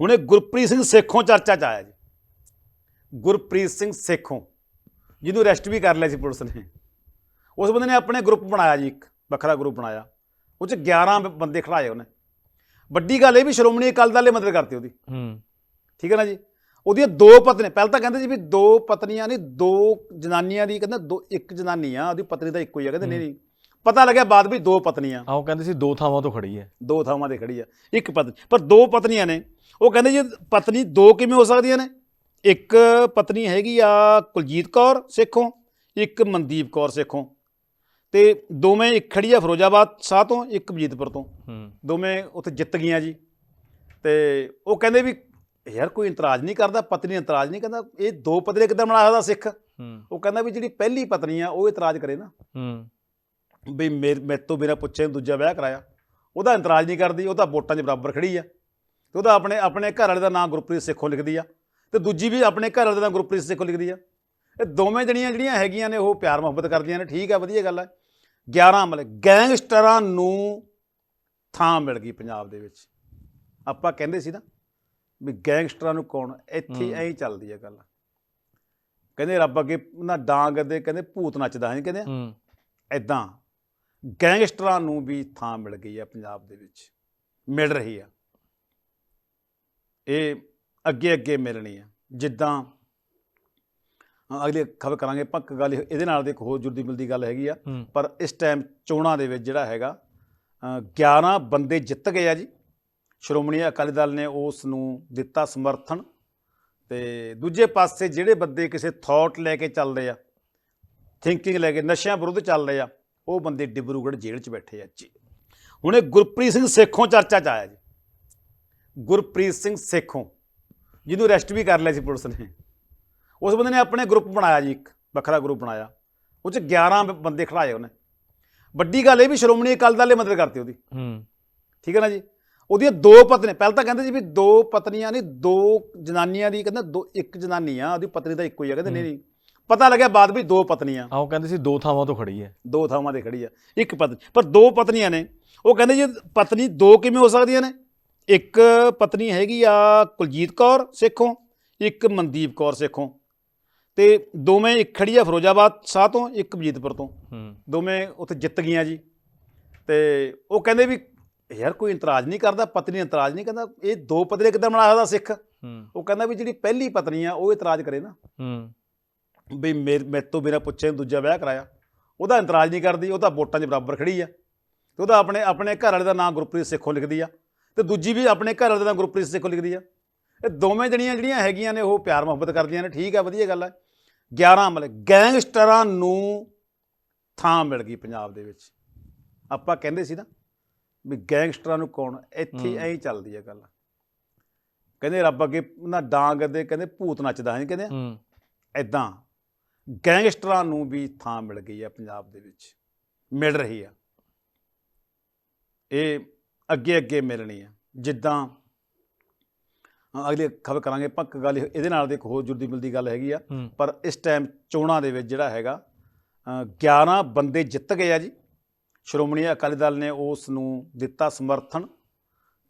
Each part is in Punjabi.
ਹੁਣੇ ਗੁਰਪ੍ਰੀਤ ਸਿੰਘ ਸੇਖੋਂ ਚਰਚਾ ਚ ਆਇਆ ਜੀ। ਗੁਰਪ੍ਰੀਤ ਸਿੰਘ ਸੇਖੋਂ ਜਿਹਨੂੰ ਅਰੈਸਟ ਵੀ ਕਰ ਲਿਆ ਸੀ ਪੁਲਿਸ ਨੇ। ਉਸ ਬੰਦੇ ਨੇ ਆਪਣੇ ਗਰੁੱਪ ਬਣਾਇਆ ਜੀ ਇੱਕ ਵੱਖਰਾ ਗਰੁੱਪ ਬਣਾਇਆ। ਉਹ ਚ 11 ਬ- ਬੰਦੇ ਖੜਾਏ ਉਹਨੇ। ਵੱਡੀ ਗੱਲ ਇਹ ਵੀ ਸ਼੍ਰੋਮਣੀ ਅਕਾਲੀ ਦਲ ਨੇ ਮਦਦ ਕਰਤੀ ਉਹਦੀ। ਹੂੰ। ਠੀਕ ਹੈ ਨਾ ਜੀ? ਉਹਦੀਆਂ ਦੋ ਪਤਨੀ ਪਹਿਲਾਂ ਤਾਂ ਕਹਿੰਦੇ ਸੀ ਵੀ ਦੋ ਪਤਨੀਆਂ ਨਹੀਂ ਦੋ ਜਨਾਨੀਆਂ ਦੀ ਕਹਿੰਦਾ ਦੋ ਇੱਕ ਜਨਾਨੀ ਆ ਉਹਦੀ ਪਤਨੀ ਤਾਂ ਇੱਕੋ ਹੀ ਆ ਕਹਿੰਦੇ ਨਹੀਂ ਨਹੀਂ। ਪਤਾ ਲੱਗਿਆ ਬਾਅਦ ਵੀ ਦੋ ਪਤਨੀਆਂ। ਆਹ ਉਹ ਕਹਿੰਦੇ ਸੀ ਦੋ ਥਾਵਾਂ ਤੋਂ ਖੜੀ ਹੈ। ਦੋ ਥਾਵਾਂ ਤੇ ਖੜੀ ਆ। ਇੱਕ ਪਤਨੀ ਪਰ ਦੋ ਪਤਨੀਆਂ ਨੇ। ਉਹ ਕਹਿੰਦੇ ਜੀ ਪਤਨੀ ਦੋ ਕਿਵੇਂ ਹੋ ਸਕਦੀਆਂ ਨੇ? ਇੱਕ ਪਤਨੀ ਹੈਗੀ ਆ ਕੁਲਜੀਤ ਕੌਰ ਸੇਖੋਂ ਇੱਕ ਮਨਦੀਪ ਕੌਰ ਸੇਖੋਂ। ਤੇ ਦੋਵੇਂ ਇੱਕ ਖੜੀ ਆ ਫਿਰੋਜ਼ਾਬਾਦ ਸ਼ਾਹ ਤੋਂ ਇੱਕ ਬਜੀਤਪੁਰ ਤੋਂ। ਹੂੰ। ਦੋਵੇਂ ਉੱਥੇ ਜਿੱਤ ਗਈਆਂ ਜੀ। ਤੇ ਉਹ ਕਹਿੰਦੇ ਵੀ ਯਾਰ ਕੋਈ ਇਤਰਾਜ਼ ਨਹੀਂ ਕਰਦਾ ਪਤਨੀ ਇਤਰਾਜ਼ ਨਹੀਂ ਕਹਿੰਦਾ ਇਹ ਦੋ ਪਤਨੀ ਕਿੱਦਾਂ ਬਣਾ ਸਕਦਾ ਸਿੱਖ? ਉਹ ਕਹਿੰਦਾ ਵੀ ਜਿਹੜੀ ਪਹਿਲੀ ਪਤਨੀ ਆ ਉਹ ਇਤਰਾਜ਼ ਕਰੇ ਨਾ। ਹੂੰ। ਵੀ ਮੇਰੇ ਮੇਰੇ ਤੋਂ ਬਿਨਾਂ ਪੁੱਛੇ ਦੂਜਾ ਵਿਆਹ ਕਰਾਇਆ। ਉਹਦਾ ਇਤਰਾਜ਼ ਨਹੀਂ ਕਰਦੀ ਉਹ ਤਾਂ ਵੋਟਾਂ 'ਚ ਬਰਾਬਰ ਖੜੀ ਆ। ਤੇ ਉਹਦਾ ਆਪਣੇ ਆਪਣੇ ਘਰ ਵਾਲੇ ਦਾ ਨਾਮ ਗੁਰਪ੍ਰੀਤ ਸੇਖੋਂ ਲਿਖਦੀ ਆ ਤੇ ਦੂਜੀ ਵੀ ਆਪਣੇ ਘਰ ਵਾਲੇ ਦਾ ਨਾਮ ਗੁਰਪ੍ਰੀਤ ਸੇਖੋਂ ਲਿਖਦੀ ਆ। ਇਹ ਦੋਵੇਂ ਜਣੀਆਂ ਜਿਹੜੀਆਂ ਹੈਗੀਆਂ ਨੇ ਉਹ ਪਿਆਰ ਮੁਹੱਬਤ ਕਰਦੀਆਂ ਨੇ ਠੀਕ ਆ ਵਧੀਆ ਗੱਲ ਹੈ 11 ਮਤਲਬ ਗੈਂਗਸਟਰਾਂ ਨੂੰ ਥਾਂ ਮਿਲ ਗਈ ਪੰਜਾਬ ਦੇ ਵਿੱਚ। ਆਪਾਂ ਕਹਿੰਦੇ ਸੀ ਨਾ ਵੀ ਗੈਂਗਸਟਰਾਂ ਨੂੰ ਕੌਣ? ਇੱਥੇ। ਐਂ ਚੱਲਦੀ ਹੈ ਗੱਲ। ਕਹਿੰਦੇ ਰੱਬ ਅੱਗੇ ਨਾ ਡਾਂਗ ਦੇ ਕਹਿੰਦੇ ਭੂਤ ਨੱਚਦਾ ਹੈ ਕਹਿੰਦੇ ਇਦਾਂ ਗੈਂਗਸਟਰਾਂ ਨੂੰ ਵੀ ਥਾਂ ਮਿਲ ਗਈ ਹੈ ਪੰਜਾਬ ਦੇ ਵਿੱਚ। ਮਿਲ ਰਹੀ ਆ। ਇਹ ਅੱਗੇ ਅੱਗੇ ਮਿਲਣੀ ਆ। ਜਿੱਦਾਂ ਅਗਲੀ ਖਬਰ ਕਰਾਂਗੇ ਪੱਕ ਗੱਲ ਇਹ- ਇਹਦੇ ਨਾਲ ਦੇ ਇੱਕ ਹੋਰ ਜੁੜਦੀ ਮਿਲਦੀ ਗੱਲ ਹੈਗੀ ਆ। ਹੂੰ। ਪਰ ਇਸ ਟਾਈਮ ਚੋਣਾਂ ਦੇ ਵਿੱਚ ਜਿਹੜਾ ਹੈਗਾ ਅ, 11 ਬੰਦੇ ਜਿੱਤ ਗਏ ਆ ਜੀ। ਸ਼੍ਰੋਮਣੀ ਅਕਾਲੀ ਦਲ ਨੇ ਉਸ ਨੂੰ ਦਿੱਤਾ ਸਮਰਥਨ ਤੇ ਦੂਜੇ ਪਾਸੇ ਜਿਹੜੇ ਬੰਦੇ ਕਿਸੇ ਥਾਟ ਲੈ ਕੇ ਚੱਲਦੇ ਆ ਥਿੰਕਿੰਗ ਲੈ ਕੇ ਨਸ਼ਿਆਂ ਵਿਰੁੱਧ ਚੱਲਦੇ ਆ ਉਹ ਬੰਦੇ ਡਿਬਰੂਗੜ੍ਹ ਜੇਲ੍ਹ 'ਚ ਬੈਠੇ ਆ ਜੀ। ਹੁਣੇ ਗੁਰਪ੍ਰੀਤ ਸਿੰਘ ਸੇਖੋਂ ਚਰਚਾ 'ਚ ਆਇਆ ਜੀ। ਗੁਰਪ੍ਰੀਤ ਸਿੰਘ ਸੇਖੋਂ ਜਿਹਨੂੰ ਅਰੈਸਟ ਵੀ ਕਰ ਲਿਆ ਸੀ ਪੁਲਿਸ ਨੇ। ਉਸ ਬੰਦੇ ਨੇ ਆਪਣੇ ਗਰੁੱਪ ਬਣਾਇਆ ਜੀ ਇੱਕ ਵੱਖਰਾ ਗਰੁੱਪ ਬਣਾਇਆ। ਉਹ 'ਚ 11 ਬ- ਬੰਦੇ ਖੜਾਏ ਉਹਨੇ। ਵੱਡੀ ਗੱਲ ਇਹ ਵੀ ਸ਼੍ਰੋਮਣੀ ਅਕਾਲੀ ਦਲ ਨੇ ਮਦਦ ਕਰਤੀ ਉਹਦੀ। ਹੂੰ। ਠੀਕ ਹੈ ਨਾ ਜੀ? ਉਹਦੀਆਂ ਦੋ ਪਤਨੀ ਪਹਿਲਾਂ ਤਾਂ ਕਹਿੰਦੇ ਸੀ ਵੀ ਦੋ ਪਤਨੀਆਂ ਨਹੀਂ ਦੋ ਜਨਾਨੀਆਂ ਦੀ ਕਹਿੰਦਾ ਦੋ ਇੱਕ ਜਨਾਨੀ ਆ ਉਹਦੀ ਪਤਨੀ ਤਾਂ ਇੱਕੋ ਹੀ ਆ ਕਹਿੰਦੇ ਨਹੀਂ ਨਹੀਂ। ਪਤਾ ਲੱਗਿਆ ਬਾਅਦ ਵੀ ਦੋ ਪਤਨੀਆਂ। ਆਹ ਉਹ ਕਹਿੰਦੇ ਸੀ ਦੋ ਥਾਵਾਂ ਤੋਂ ਖੜੀ ਹੈ। ਦੋ ਥਾਵਾਂ ਤੇ ਖੜੀ ਆ ਇੱਕ ਪਤਨੀ ਪਰ ਦੋ ਪਤਨੀਆਂ ਨੇ। ਉਹ ਕਹਿੰਦੇ ਜੀ ਪਤਨੀ ਦੋ ਕਿਵੇਂ ਹੋ ਸਕਦੀਆਂ ਨੇ? ਇੱਕ ਪਤਨੀ ਹੈਗੀ ਆ ਕੁਲਜੀਤ ਕੌਰ ਸੇਖੋਂ ਇੱਕ ਮਨਦੀਪ ਕੌਰ ਸੇਖੋਂ ਤੇ ਦੋਵੇਂ ਇੱਕ ਖੜੀ ਆ ਫਿਰੋਜ਼ਾਬਾਦ ਸ਼ਾਹ ਤੋਂ ਇੱਕ ਬਜੀਤਪੁਰ ਤੋਂ। ਹੂੰ। ਦੋਵੇਂ ਉੱਥੇ ਜਿੱਤ ਗਈਆਂ ਜੀ। ਤੇ ਉਹ ਕਹਿੰਦੇ ਵੀ ਯਾਰ ਕੋਈ ਇਤਰਾਜ਼ ਨਹੀਂ ਕਰਦਾ ਪਤਨੀ ਇਤਰਾਜ਼ ਨਹੀਂ ਕਹਿੰਦਾ ਇਹ ਦੋ ਪਤਨੀ ਕਿੱਦਾਂ ਬਣਾ ਸਕਦਾ ਸਿੱਖ? ਹੂੰ। ਉਹ ਕਹਿੰਦਾ ਵੀ ਜਿਹੜੀ ਪਹਿਲੀ ਪਤਨੀ ਆ ਉਹ ਇਤਰਾਜ਼ ਕਰੇ ਨਾ। ਹੂੰ। ਵੀ ਮੇਰੇ ਮੇਰੇ ਤੋਂ ਬਿਨਾਂ ਪੁੱਛੇ ਦੂਜਾ ਵਿਆਹ ਕਰਾਇਆ। ਉਹਦਾ ਇਤਰਾਜ਼ ਨਹੀਂ ਕਰਦੀ ਉਹ ਤਾਂ ਵੋਟਾਂ 'ਚ ਬਰਾਬਰ ਖੜੀ ਆ। ਤੇ ਉਹਦਾ ਆਪਣੇ ਆਪਣੇ ਘਰ ਵਾਲੇ ਦਾ ਨਾਮ ਗੁਰਪ੍ਰੀਤ ਸੇਖੋਂ ਲਿਖਦੀ ਆ। ਤੇ ਦੂਜੀ ਵੀ ਆਪਣੇ ਘਰ ਵਾਲੇ ਦਾ ਗੁਰਪ੍ਰੀਤ ਸੇਖੋਂ ਲਿਖਦੀ ਆ। ਇਹ ਦੋਵੇਂ ਜਣੀਆਂ ਜਿਹੜੀਆਂ ਹੈਗੀਆਂ ਨੇ ਉਹ ਪਿਆਰ ਮੁਹੱਬਤ ਕਰਦੀਆਂ ਨੇ। ਠੀਕ ਆ ਵਧੀਆ ਗੱਲ ਹੈ 11 ਮਤਲਬ ਗੈਂਗਸਟਰਾਂ ਨੂੰ ਥਾਂ ਮਿਲ ਗਈ ਪੰਜਾਬ ਦੇ ਵਿੱਚ। ਆਪਾਂ ਕਹਿੰਦੇ ਸੀ ਨਾ ਵੀ ਗੈਂਗਸਟਰਾਂ ਨੂੰ ਕੌਣ? ਇੱਥੇ ਹੂੰ। ਐਂ ਹੀ ਚੱਲਦੀ ਹੈ ਗੱਲ। ਕਹਿੰਦੇ ਰੱਬ ਅੱਗੇ ਨਾ ਡਾਂਗ ਦੇ ਕਹਿੰਦੇ ਭੂਤ ਨੱਚਦਾ ਹੈ ਕਹਿੰਦੇ ਹੂੰ। ਇਦਾਂ ਗੈਂਗਸਟਰਾਂ ਨੂੰ ਵੀ ਥਾਂ ਮਿਲ ਗਈ ਹੈ ਪੰਜਾਬ ਦੇ ਵਿੱਚ। ਮਿਲ ਰਹੀ ਆ। ਇਹ ਅੱਗੇ ਅੱਗੇ ਮਿਲਣੀ ਆ। ਜਿੱਦਾਂ ਅਗਲੀ ਖਬਰ ਕਰਾਂਗੇ ਪੱਕ ਗੱਲ ਇਹ- ਇਹਦੇ ਨਾਲ ਦੇ ਇੱਕ ਹੋਰ ਜੁੜਦੀ ਮਿਲਦੀ ਗੱਲ ਹੈਗੀ ਆ। ਹੂੰ। ਪਰ ਇਸ ਟਾਈਮ ਚੋਣਾਂ ਦੇ ਵਿੱਚ ਜਿਹੜਾ ਹੈਗਾ ਅ, 11 ਬੰਦੇ ਜਿੱਤ ਗਏ ਆ ਜੀ। ਸ਼੍ਰੋਮਣੀ ਅਕਾਲੀ ਦਲ ਨੇ ਉਸ ਨੂੰ ਦਿੱਤਾ ਸਮਰਥਨ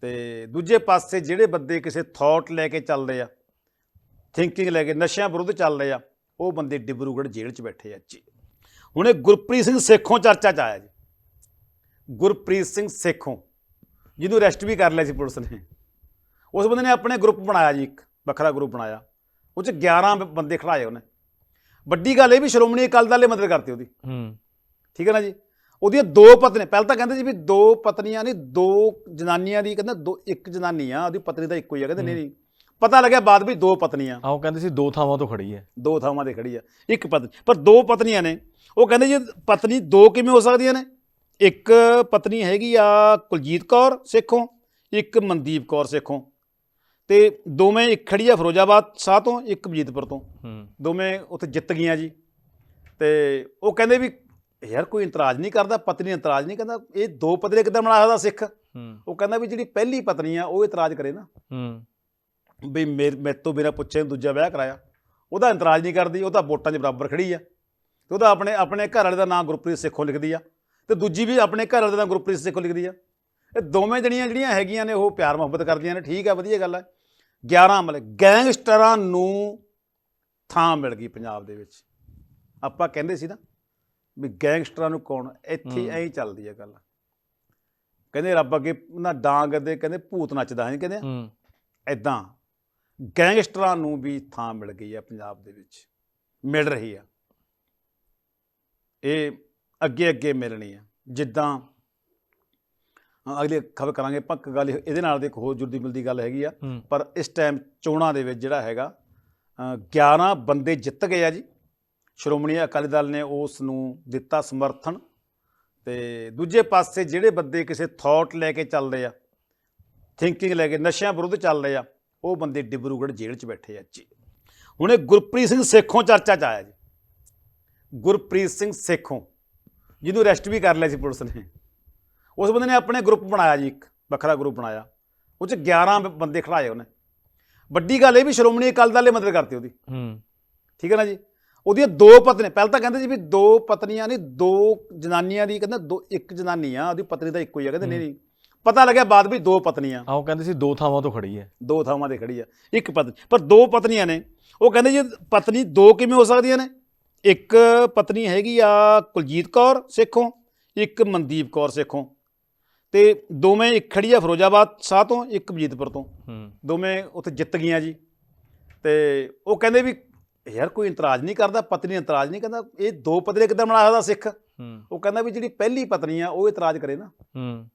ਤੇ ਦੂਜੇ ਪਾਸੇ ਜਿਹੜੇ ਬੰਦੇ ਕਿਸੇ ਥਾਟ ਲੈ ਕੇ ਚੱਲਦੇ ਆ ਥਿੰਕਿੰਗ ਲੈ ਕੇ ਨਸ਼ਿਆਂ ਵਿਰੁੱਧ ਚੱਲਦੇ ਆ ਉਹ ਬੰਦੇ ਡਿਬਰੂਗੜ੍ਹ ਜੇਲ੍ਹ 'ਚ ਬੈਠੇ ਆ ਜੀ। ਹੁਣੇ ਗੁਰਪ੍ਰੀਤ ਸਿੰਘ ਸੇਖੋਂ ਚਰਚਾ 'ਚ ਆਇਆ ਜੀ। ਗੁਰਪ੍ਰੀਤ ਸਿੰਘ ਸੇਖੋਂ ਜਿਹਨੂੰ ਅਰੈਸਟ ਵੀ ਕਰ ਲਿਆ ਸੀ ਪੁਲਿਸ ਨੇ। ਉਸ ਬੰਦੇ ਨੇ ਆਪਣੇ ਗਰੁੱਪ ਬਣਾਇਆ ਜੀ ਇੱਕ ਵੱਖਰਾ ਗਰੁੱਪ ਬਣਾਇਆ। ਉਹ 'ਚ 11 ਬ- ਬੰਦੇ ਖੜਾਏ ਉਹਨੇ। ਵੱਡੀ ਗੱਲ ਇਹ ਵੀ ਸ਼੍ਰੋਮਣੀ ਅਕਾਲੀ ਦਲ ਨੇ ਮਦਦ ਕਰਤੀ ਉਹਦੀ। ਹੂੰ। ਠੀਕ ਹੈ ਨਾ ਜੀ? ਉਹਦੀਆਂ ਦੋ ਪਤਨੀ ਪਹਿਲਾਂ ਤਾਂ ਕਹਿੰਦੇ ਸੀ ਵੀ ਦੋ ਪਤਨੀਆਂ ਨਹੀਂ ਦੋ ਜਨਾਨੀਆਂ ਦੀ ਕਹਿੰਦਾ ਦੋ ਇੱਕ ਜਨਾਨੀ ਆ ਉਹਦੀ ਪਤਨੀ ਤਾਂ ਇੱਕੋ ਹੀ ਆ ਕਹਿੰਦੇ ਨਹੀਂ ਨਹੀਂ। ਪਤਾ ਲੱਗਿਆ ਬਾਅਦ ਵੀ ਦੋ ਪਤਨੀਆਂ। ਆਹ ਉਹ ਕਹਿੰਦੇ ਸੀ ਦੋ ਥਾਵਾਂ ਤੋਂ ਖੜੀ ਹੈ। ਦੋ ਥਾਵਾਂ ਤੇ ਖੜੀ ਆ ਇੱਕ ਪਤਨੀ। ਪਰ ਦੋ ਪਤਨੀਆਂ ਨੇ। ਉਹ ਕਹਿੰਦੇ ਜੀ ਪਤਨੀ ਦੋ ਕਿਵੇਂ ਹੋ ਸਕਦੀਆਂ ਨੇ? ਇੱਕ ਪਤਨੀ ਹੈਗੀ ਆ ਕੁਲਜੀਤ ਕੌਰ ਸੇਖੋਂ ਇੱਕ ਮਨਦੀਪ ਕੌਰ ਸੇਖੋਂ। ਤੇ ਦੋਵੇਂ ਇੱਕ ਖੜੀ ਆ ਫਿਰੋਜ਼ਾਬਾਦ ਸ਼ਾਹ ਤੋਂ ਇੱਕ ਬਜੀਤਪੁਰ ਤੋਂ। ਹੂੰ। ਦੋਵੇਂ ਉੱਥੇ ਜਿੱਤ ਗਈਆਂ ਜੀ। ਤੇ ਉਹ ਕਹਿੰਦੇ ਵੀ ਯਾਰ ਕੋਈ ਇਤਰਾਜ਼ ਨਹੀਂ ਕਰਦਾ ਪਤਨੀ ਇਤਰਾਜ਼ ਨਹੀਂ ਕਹਿੰਦਾ ਇਹ ਦੋ ਪਤਨੀ ਕਿੱਦਾਂ ਬਣਾ ਸਕਦਾ ਸਿੱਖ? ਹੂੰ। ਉਹ ਕਹਿੰਦਾ ਵੀ ਜਿਹੜੀ ਪਹਿਲੀ ਪਤਨੀ ਆ ਉਹ ਇਤਰਾਜ਼ ਕਰੇ ਨਾ। ਹੂੰ। ਵੀ ਮੇਰੇ ਮੇਰੇ ਤੋਂ ਬਿਨਾਂ ਪੁੱਛੇ ਦੂਜਾ ਵਿਆਹ ਕਰਾਇਆ। ਉਹਦਾ ਇਤਰਾਜ਼ ਨਹੀਂ ਕਰਦੀ ਉਹ ਤਾਂ ਵੋਟਾਂ 'ਚ ਬਰਾਬਰ ਖੜੀ ਆ। ਤੇ ਉਹਦਾ ਆਪਣੇ ਆਪਣੇ ਘਰ ਵਾਲੇ ਦਾ ਨਾਮ ਗੁਰਪ੍ਰੀਤ ਸੇਖੋਂ ਲਿਖਦੀ ਆ। ਤੇ ਦੂਜੀ ਵੀ ਆਪਣੇ ਘਰ ਵਾਲੇ ਦਾ ਗੁਰਪ੍ਰੀਤ ਸੇਖੋਂ ਲਿਖਦੀ ਆ। ਇਹ ਦੋਵੇਂ ਜਣੀਆਂ ਜਿਹੜੀਆਂ ਹੈਗੀਆਂ ਨੇ ਉਹ ਪਿਆਰ ਮੁਹੱਬਤ ਕਰਦੀਆਂ ਨੇ ਠੀਕ ਆ ਵਧੀਆ ਗੱਲ ਹੈ 11 ਮਤਲਬ ਗੈਂਗਸਟਰਾਂ ਨੂੰ ਥਾਂ ਮਿਲ ਗਈ ਪੰਜਾਬ ਦੇ ਵਿੱਚ। ਆਪਾਂ ਕਹਿੰਦੇ ਸੀ ਨਾ ਵੀ ਗੈਂਗਸਟਰਾਂ ਨੂੰ ਕੌਣ ਇੱਥੇ। ਐਂ ਚੱਲਦੀ ਹੈ ਗੱਲ। ਕਹਿੰਦੇ ਰੱਬ ਅੱਗੇ ਨਾ ਡਾਂਗ ਦੇ ਕਹਿੰਦੇ ਭੂਤ ਨੱਚਦਾ ਹੈ ਕਹਿੰਦੇ ਐਦਾਂ ਗੈਂਗਸਟਰਾਂ ਨੂੰ ਵੀ ਥਾਂ ਮਿਲ ਗਈ ਹੈ ਪੰਜਾਬ ਦੇ ਵਿੱਚ। ਮਿਲ ਰਹੀ ਆ। ਇਹ ਅੱਗੇ ਅੱਗੇ ਮਿਲਣੀ ਆ। ਜਿੱਦਾਂ ਅਗਲੀ ਖਬਰ ਕਰਾਂਗੇ ਪੱਕ ਗੱਲ ਇਹ- ਇਹਦੇ ਨਾਲ ਦੇ ਇੱਕ ਹੋਰ ਜੁੜਦੀ ਮਿਲਦੀ ਗੱਲ ਹੈਗੀ ਆ। ਹੂੰ। ਪਰ ਇਸ ਟਾਈਮ ਚੋਣਾਂ ਦੇ ਵਿੱਚ ਜਿਹੜਾ ਹੈਗਾ ਅ, 11 ਬੰਦੇ ਜਿੱਤ ਗਏ ਆ ਜੀ। ਸ਼੍ਰੋਮਣੀ ਅਕਾਲੀ ਦਲ ਨੇ ਉਸ ਨੂੰ ਦਿੱਤਾ ਸਮਰਥਨ ਤੇ ਦੂਜੇ ਪਾਸੇ ਜਿਹੜੇ ਬੰਦੇ ਕਿਸੇ ਥਾਟ ਲੈ ਕੇ ਚੱਲਦੇ ਆ ਥਿੰਕਿੰਗ ਲੈ ਕੇ ਨਸ਼ਿਆਂ ਵਿਰੁੱਧ ਚੱਲਦੇ ਆ ਉਹ ਬੰਦੇ ਡਿਬਰੂਗੜ੍ਹ ਜੇਲ੍ਹ 'ਚ ਬੈਠੇ ਆ ਜੀ। ਹੁਣੇ ਗੁਰਪ੍ਰੀਤ ਸਿੰਘ ਸੇਖੋਂ ਚਰਚਾ 'ਚ ਆਇਆ ਜੀ। ਗੁਰਪ੍ਰੀਤ ਸਿੰਘ ਸੇਖੋਂ ਜਿਹਨੂੰ ਅਰੈਸਟ ਵੀ ਕਰ ਲਿਆ ਸੀ ਪੁਲਿਸ ਨੇ। ਉਸ ਬੰਦੇ ਨੇ ਆਪਣੇ ਗਰੁੱਪ ਬਣਾਇਆ ਜੀ ਇੱਕ ਵੱਖਰਾ ਗਰੁੱਪ ਬਣਾਇਆ। ਉਹ 'ਚ 11 ਬ- ਬੰਦੇ ਖੜਾਏ ਉਹਨੇ। ਵੱਡੀ ਗੱਲ ਇਹ ਵੀ ਸ਼੍ਰੋਮਣੀ ਅਕਾਲੀ ਦਲ ਨੇ ਮਦਦ ਕਰਤੀ ਉਹਦੀ। ਹੂੰ। ਠੀਕ ਹੈ ਨਾ ਜੀ? ਉਹਦੀਆਂ ਦੋ ਪਤਨੀ ਪਹਿਲਾਂ ਤਾਂ ਕਹਿੰਦੇ ਸੀ ਵੀ ਦੋ ਪਤਨੀਆਂ ਨਹੀਂ ਦੋ ਜਨਾਨੀਆਂ ਦੀ ਕਹਿੰਦਾ ਦੋ ਇੱਕ ਜਨਾਨੀ ਆ ਉਹਦੀ ਪਤਨੀ ਤਾਂ ਇੱਕੋ ਹੀ ਆ ਕਹਿੰਦੇ ਨਹੀਂ ਨਹੀਂ। ਪਤਾ ਲੱਗਿਆ ਬਾਅਦ ਵੀ ਦੋ ਪਤਨੀਆਂ। ਆਹ ਉਹ ਕਹਿੰਦੇ ਸੀ ਦੋ ਥਾਵਾਂ ਤੋਂ ਖੜੀ ਹੈ। ਦੋ ਥਾਵਾਂ ਤੇ ਖੜੀ ਆ ਇੱਕ ਪਤਨੀ। ਪਰ ਦੋ ਪਤਨੀਆਂ ਨੇ। ਉਹ ਕਹਿੰਦੇ ਜੀ ਪਤਨੀ ਦੋ ਕਿਵੇਂ ਹੋ ਸਕਦੀਆਂ ਨੇ? ਇੱਕ ਪਤਨੀ ਹੈਗੀ ਆ ਕੁਲਜੀਤ ਕੌਰ ਸੇਖੋਂ ਇੱਕ ਮਨਦੀਪ ਕੌਰ ਸੇਖੋਂ। ਤੇ ਦੋਵੇਂ ਇੱਕ ਖੜੀ ਆ ਫਿਰੋਜ਼ਾਬਾਦ ਸ਼ਾਹ ਤੋਂ ਇੱਕ ਬਜੀਤਪੁਰ ਤੋਂ। ਹੂੰ। ਦੋਵੇਂ ਉੱਥੇ ਜਿੱਤ ਗਈਆਂ ਜੀ। ਤੇ ਉਹ ਕਹਿੰਦੇ ਵੀ ਯਾਰ ਕੋਈ ਇਤਰਾਜ਼ ਨਹੀਂ ਕਰਦਾ ਪਤਨੀ ਇਤਰਾਜ਼ ਨਹੀਂ ਕਹਿੰਦਾ ਇਹ ਦੋ ਪਤਨੀ ਕਿੱਦਾਂ ਬਣਾ ਸਕਦਾ ਸਿੱਖ? ਉਹ ਕਹਿੰਦਾ ਵੀ ਜਿਹੜੀ ਪਹਿਲੀ ਪਤਨੀ ਆ ਉਹ ਇਤਰਾਜ਼ ਕਰੇ ਨਾ। ਹੂੰ।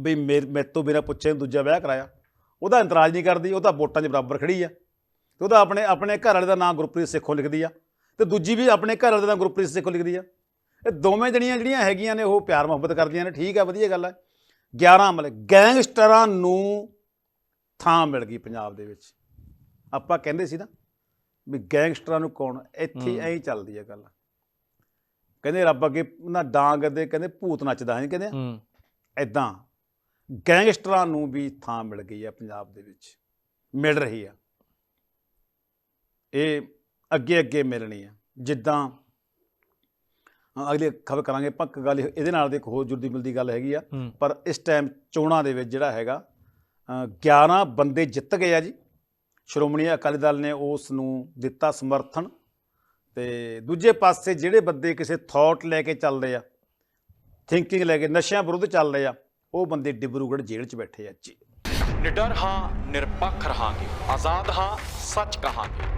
ਵੀ ਮੇਰੇ ਮੇਰੇ ਤੋਂ ਬਿਨਾਂ ਪੁੱਛੇ ਨੂੰ ਦੂਜਾ ਵਿਆਹ ਕਰਾਇਆ। ਉਹਦਾ ਇਤਰਾਜ਼ ਨਹੀਂ ਕਰਦੀ ਉਹ ਤਾਂ ਵੋਟਾਂ 'ਚ ਬਰਾਬਰ ਖੜੀ ਆ। ਤੇ ਉਹਦਾ ਆਪਣੇ ਆਪਣੇ ਘਰ ਵਾਲੇ ਦਾ ਨਾਮ ਗੁਰਪ੍ਰੀਤ ਸੇਖੋਂ ਲਿਖਦੀ ਆ। ਤੇ ਦੂਜੀ ਵੀ ਆਪਣੇ ਘਰ ਵਾਲੇ ਦਾ ਗੁਰਪ੍ਰੀਤ ਸੇਖੋਂ ਲਿਖਦੀ ਆ। ਇਹ ਦੋਵੇਂ ਜਣੀਆਂ ਜਿਹੜੀਆਂ ਹੈਗੀਆਂ ਨੇ ਉਹ ਪਿਆਰ ਮੁਹੱਬਤ ਕਰਦੀਆਂ ਨੇ। ਠੀਕ ਆ ਵਧੀਆ ਗੱਲ ਆ। 11 ਮਤਲਬ ਗੈਂਗਸਟਰਾਂ ਨੂੰ ਥਾਂ ਮਿਲ ਗਈ ਪੰਜਾਬ ਦੇ ਵਿੱਚ। ਆਪਾਂ ਕਹਿੰਦੇ ਸੀ ਨਾ ਵੀ ਗੈਂਗਸਟਰਾਂ ਨੂੰ ਕੌਣ? ਇੱਥੇ ਹੂੰ। ਐਂ ਹੀ ਚੱਲਦੀ ਆ ਗੱਲ। ਕਹਿੰਦੇ ਰੱਬ ਅੱਗੇ ਨਾ ਡਾਂਗ ਦੇ ਕਹਿੰਦੇ ਭੂਤ ਨੱਚਦਾ ਹੈ ਕਹਿੰਦੇ ਹੂੰ। ਐਦਾਂ ਗੈਂਗਸਟਰਾਂ ਨੂੰ ਵੀ ਥਾਂ ਮਿਲ ਗਈ ਹੈ ਪੰਜਾਬ ਦੇ ਵਿੱਚ। ਮਿਲ ਰਹੀ ਆ। ਇਹ ਅੱਗੇ ਅੱਗੇ ਮਿਲਣੀ ਆ। ਜਿੱਦਾਂ ਅਗਲੀ ਖਬਰ ਕਰਾਂਗੇ ਪੱਕ ਗੱਲ ਇਹ- ਇਹਦੇ ਨਾਲ ਦੇ ਇੱਕ ਹੋਰ ਜੁੜਦੀ ਮਿਲਦੀ ਗੱਲ ਹੈਗੀ ਆ। ਹੂੰ। ਪਰ ਇਸ ਟਾਈਮ ਚੋਣਾਂ ਦੇ ਵਿੱਚ ਜਿਹੜਾ ਹੈਗਾ ਅ, 11 ਬੰਦੇ ਜਿੱਤ ਗਏ ਆ ਜੀ। ਸ਼੍ਰੋਮਣੀ ਅਕਾਲੀ ਦਲ ਨੇ ਉਸ ਨੂੰ ਦਿੱਤਾ ਸਮਰਥਨ ਤੇ ਦੂਜੇ ਪਾਸੇ ਜਿਹੜੇ ਬੰਦੇ ਕਿਸੇ ਥਾਟ ਲੈ ਕੇ ਚੱਲਦੇ ਆ ਥਿੰਕਿੰਗ ਲੈ ਕੇ ਨਸ਼ਿਆਂ ਵਿਰੁੱਧ ਚੱਲਦੇ ਆ ਉਹ ਬੰਦੇ ਡਿਬਰੂਗੜ੍ਹ ਜੇਲ੍ਹ 'ਚ ਬੈਠੇ ਆ ਜੀ। ਨਿਡਰ ਹਾਂ ਨਿਰਪੱਖ ਰਹਾਂਗੇ ਆਜ਼ਾਦ ਹਾਂ ਸੱਚ ਕਹਾਂਗੇ।